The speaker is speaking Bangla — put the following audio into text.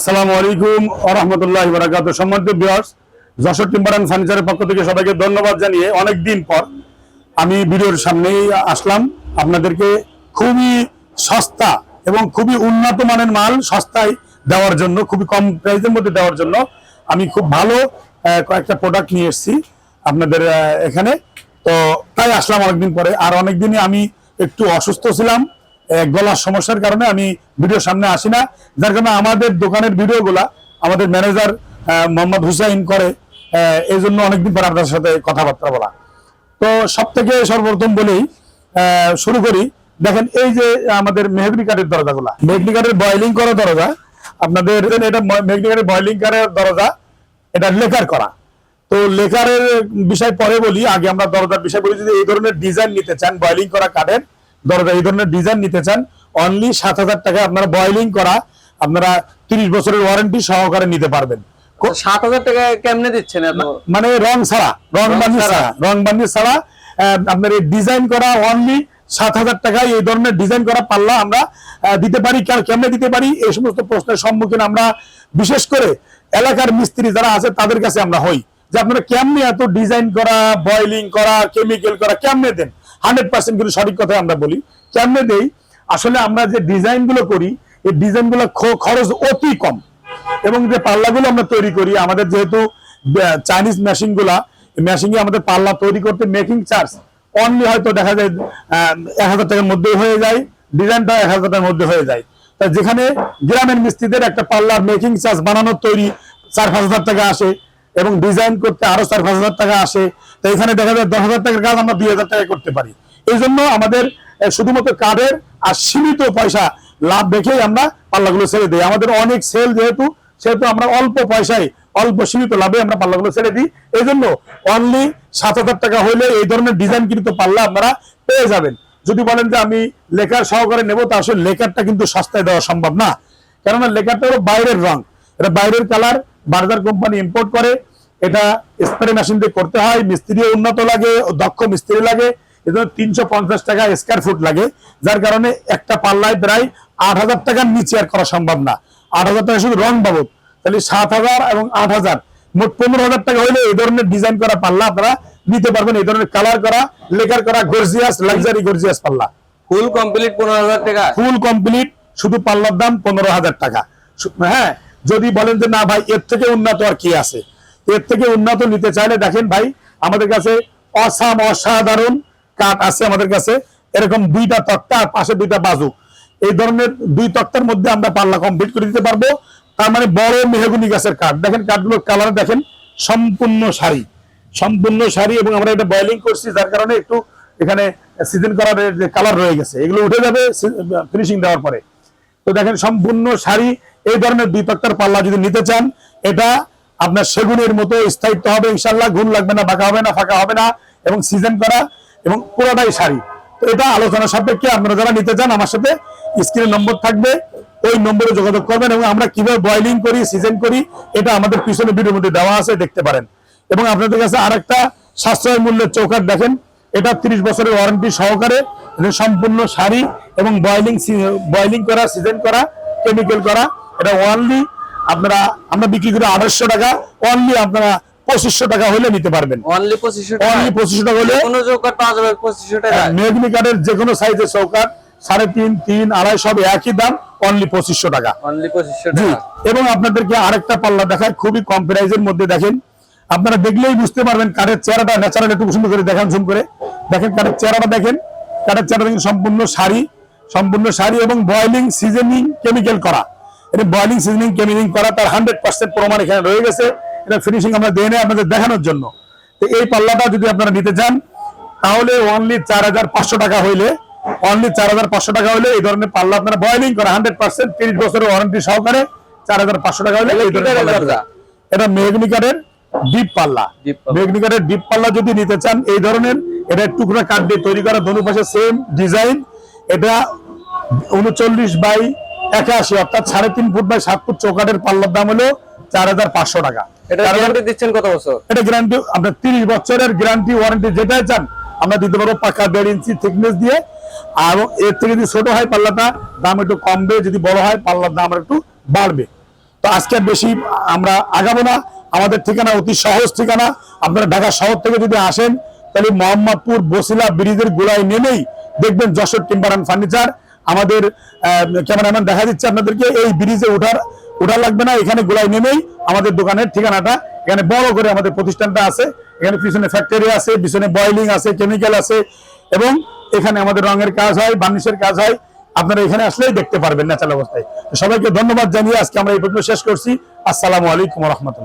আসসালামু আলাইকুম আরহামতুল্লাহ বারাকাত সম্মানিত বিয়ার্স যশোর টিম্বার অ্যান্ড ফার্নিচারের পক্ষ থেকে সবাইকে ধন্যবাদ জানিয়ে অনেক দিন পর আমি ভিডিওর সামনেই আসলাম। আপনাদেরকে খুবই সস্তা এবং খুবই উন্নত মানের মাল সস্তায় দেওয়ার জন্য, খুবই কম প্রাইসের মধ্যে দেওয়ার জন্য আমি খুব ভালো কয়েকটা প্রোডাক্ট নিয়ে এসেছি আপনাদের এখানে। তো তাই আসলাম অনেকদিন পরে। আর অনেকদিনই আমি একটু অসুস্থ ছিলাম। গলার সমস্যার কারণে আমি ভিডিওর সামনে আসি না। যার কারণে আমাদের দোকানের ভিডিওগুলা আমাদের ম্যানেজার মোহাম্মদ হুসাইন করে এই জন্য অনেকদিন পর আপনার সাথে কথাবার্তা বলা। তো সব থেকে সর্বপ্রথম বলেই শুরু করি। দেখেন, এই যে আমাদের মেহগনি কাঠের দরজাগুলা মেহগনি কাঠের বয়লিং করা দরজা, আপনাদের এটা মেহগনি কাঠের বয়লিং কাঠের দরজা, এটা লেখার করা। তো লেখারের বিষয় পরে বলি, আগে আমরা দরজার বিষয় বলি, যদি এই ধরনের ডিজাইন নিতে চান বয়লিং করা কাঠের দরজা এই ধরনের ডিজাইন নিতে চান অনলি সাত হাজার টাকা আপনারা বয়লিং করা আপনারা তিরিশ বছরের ওয়ারেন্টি সহকারে নিতে পারবেন। সাত হাজার টাকা কেমনে দিচ্ছেন মানে রং ছাড়া রং রং বানি ছাড়া। রং বানি ছাড়া আপনার এই ডিজাইন করা অনলি সাত হাজার টাকায় এই ধরনের ডিজাইন করা পাল্লা আমরা দিতে পারি কেমনে দিতে পারি এই সমস্ত প্রশ্নের সম্মুখীন আমরা বিশেষ করে এলাকার মিস্ত্রি যারা আছে তাদের কাছে আমরা হই। যে আপনারা কেমনে এত ডিজাইন করা বয়লিং করা কেমিক্যাল করা কেমনে দেন? হান্ড্রেড পার্সেন্ট কিন্তু সঠিক কথা আমরা বলি। কেমনে দেই, আসলে আমরা যে ডিজাইনগুলো করি, এই ডিজাইনগুলো খরচ অতি কম। এবং যে পাল্লাগুলো আমরা তৈরি করি, আমাদের যেহেতু চাইনিজ মেশিনগুলা মেশিনে আমাদের পাল্লা তৈরি করতে মেকিং চার্জ অনলি হয়তো দেখা যায় এক হাজার টাকার মধ্যে হয়ে যায় ডিজাইনটা এক হাজার টাকার মধ্যে হয়ে যায়। তা যেখানে গ্রামের মিস্ত্রিদের একটা পাল্লার মেকিং চার্জ বানানোর তৈরি চার পাঁচ হাজার টাকা আসে এবং ডিজাইন করতে আরও চার পাঁচ হাজার টাকা আসে, তো এখানে দেখা যায় দশ হাজার টাকার কাজ আমরা দুই হাজার টাকা করতে পারি। এই জন্য আমাদের শুধুমাত্র কার্ডের আর সীমিত পয়সা লাভ দেখেই আমরা পাল্লাগুলো ছেড়ে দিই। আমাদের অনেক সেল যেহেতু, সেহেতু আমরা অল্প পয়সায়, অল্প সীমিত লাভে আমরা পাল্লাগুলো ছেড়ে দিই। এই জন্য অনলি সাত হাজার টাকা হইলে এই ধরনের ডিজাইন কিন্তু পাল্লা আপনারা পেয়ে যাবেন। যদি বলেন যে আমি লেখার সহকারে নেব, তা আসলে লেখারটা কিন্তু সস্তায় দেওয়া সম্ভব না। কেননা লেখারটা হলো বাইরের রং। এটা বাইরের কালার বার্জার কোম্পানি ইম্পোর্ট করে এটা স্প্রে মেশিন দিয়ে করতে হয় মিস্ত্রিও উন্নত লাগে দক্ষ মিস্ত্রি লাগে এজন্য তিনশো পঞ্চাশ টাকা স্কোয়ার ফুট লাগে যার কারণে একটা পাল্লায় প্রায় আট হাজার টাকার নিচে আর করা সম্ভব না। আট হাজার টাকা শুধু রং বাবদ তাহলে সাত হাজার এবং আট হাজার। মোট পনেরো হাজার টাকা হলে এই ধরনের ডিজাইন করা পাল্লা আপনারা নিতে পারবেন এই ধরনের কালার করা লেকার করা গর্জিয়াস লাক্সারি গর্জিয়াস পাল্লা। ফুল কমপ্লিট পনেরো হাজার টাকা? ফুল কমপ্লিট শুধু পাল্লার দাম পনেরো হাজার টাকা। হ্যাঁ যদি বলেন যে, না ভাই, এর থেকে উন্নত আর কি আছে? এর থেকে উন্নত নিতে চাইলে দেখেন ভাই, আমাদের কাছে অসাম অসাধারণ কাঠ আছে আমাদের কাছে। এরকম দুইটা তক্তা পাশে দুইটা বাজু। এই ধরনের দুই তক্তার মধ্যে আমরা পাল্লা কমপ্লিট করে দিতে পারব। তার মানে বড় মেহগুনি গাছের কাঠ। দেখেন কাঠগুলোর কালার দেখেন সম্পূর্ণ শাড়ি। সম্পূর্ণ শাড়ি এবং আমরা এটা বয়লিং করছি, যার কারণে একটু এখানে সিজন করার যে কালার রয়ে গেছে। এগুলো উঠে যাবে ফিনিশিং দেওয়ার পরে। তো দেখেন সম্পূর্ণ শাড়ি এই ধরনের দুই তক্তার পাল্লা যদি নিতে চান, এটা আপনার সেগুনের মতো স্থায়িত্ব হবে ইনশাল্লাহ গুণ লাগবে না, বাঁকা হবে না, ফাঁকা হবে না এবং সিজন করা এবং পুরোটাই শাড়ি। তো এটা আলোচনা সাপেক্ষে আপনারা যারা নিতে চান, আমার সাথে স্ক্রিনে নম্বর থাকবে, ওই নম্বরে যোগাযোগ করবেন এবং আমরা কীভাবে বয়লিং করি সিজন করি, এটা আমাদের পিছনে ভিডিওর মধ্যে দেওয়া আছে, দেখতে পারেন। এবং আপনাদের কাছে আরেকটা সাশ্রয় মূল্যের চৌকাট দেখেন এটা 30 বছরের ওয়ারেন্টি সহকারে এটা সম্পূর্ণ শাড়ি এবং বয়লিং বয়লিং করা সিজন করা কেমিক্যাল করা এটা অনলি আপনারা আমরা বিক্রি করি আঠাশশো টাকা অনলি আপনারা পঁচিশশো টাকা হলে নিতে পারবেন। অনলি পঁচিশশো টাকা। অনলি পঁচিশশো টাকা হলে কোনো চৌকাট পাওয়া যাবে পঁচিশশো টাকা মেঘনি কাঠের যে কোনো সাইজের চৌকাট সাড়ে তিন তিন আড়াই সব একই দাম অনলি পঁচিশশো টাকা। অনলি পঁচিশশো টাকা। এবং আপনাদেরকে আরেকটা পাল্লা দেখায় খুবই কম প্রাইজের মধ্যে দেখেন। আপনারা দেখলেই বুঝতে পারবেন কাঠের চেহারাটা ন্যাচারাল একটু সুন্দর করে দেখান জুম করে। দেখেন কাঠের চেহারাটা দেখেন। কাঠের চেহারা দেখেন সম্পূর্ণ শাড়ি সম্পূর্ণ শাড়ি এবং বয়লিং সিজনিং কেমিক্যাল করা। এটা বয়লিং সিজনিং কেমিক্যাল করা তার হান্ড্রেড পার্সেন্ট প্রমাণ এখানে রয়ে গেছে। এটা ফিনিশিং আমরা দিয়ে নেই আপনাদের দেখানোর জন্য। তো এই পাল্লাটা যদি আপনারা নিতে চান তাহলে অনলি চার হাজার পাঁচশো টাকা হইলে অনলি চার হাজার পাঁচশো টাকা হলে এই ধরনের পাল্লা আপনারা বয়লিং করা হান্ড্রেড পার্সেন্ট তিরিশ বছরের ওয়ারেন্টি সহকারে চার হাজার পাঁচশো টাকা হলে? এটা মেঘনিকারের ডিপ পাল্লা। মেঘনিকারের ডিপ পাল্লা যদি নিতে চান এই ধরনের এটা টুকরা কাঠ দিয়ে তৈরি করা দোনো পাশে সেম ডিজাইন এটা উনচল্লিশ বাই একাশি অর্থাৎ সাড়ে তিন ফুট বাই সাত ফুট চৌকাটের পাল্লার দাম হলো চার হাজার পাঁচশো টাকা। এটা গ্যারান্টি দিচ্ছেন কত বছর? এটা গ্যারান্টি আপনার তিরিশ বছরের গ্যারান্টি ওয়ারেন্টি যেটাই চান আমরা দিতে পারব পাকা দেড় ইঞ্চি থিকনেস দিয়ে। আর এর থেকে যদি ছোট হয় পাল্লাটা দাম একটু কমবে যদি বড় হয় পাল্লার দাম একটু বাড়বে। তো আজকে বেশি আমরা আগাবো না। আমাদের ঠিকানা অতি সহজ ঠিকানা। আপনারা ঢাকা শহর থেকে যদি আসেন তাহলে মোহাম্মদপুর বসিলা ব্রিজের গোড়ায় নেমেই দেখবেন যশোর টিম্বার অ্যান্ড ফার্নিচার। আমাদের ক্যামেরাম্যান দেখা দিচ্ছে আপনাদেরকে, এই ব্রিজে ওঠার, ওঠা লাগবে না, এখানে গোড়ায় নেমেই আমাদের দোকানের ঠিকানাটা, এখানে বড় করে আমাদের প্রতিষ্ঠানটা আছে, এখানে পিছনে ফ্যাক্টরি আছে, পিছনে বয়লিং আছে কেমিক্যাল আছে, এবং এখানে আমাদের রঙের কাজ হয় বার্নিশের কাজ হয়, আপনারা এখানে আসলেই দেখতে পারবেন ন্যাচারাল অবস্থায়। সবাইকে ধন্যবাদ জানিয়ে আজকে আমরা এই পর্যন্ত শেষ করছি। আসসালামু আলাইকুম রহমতুল্লাহ।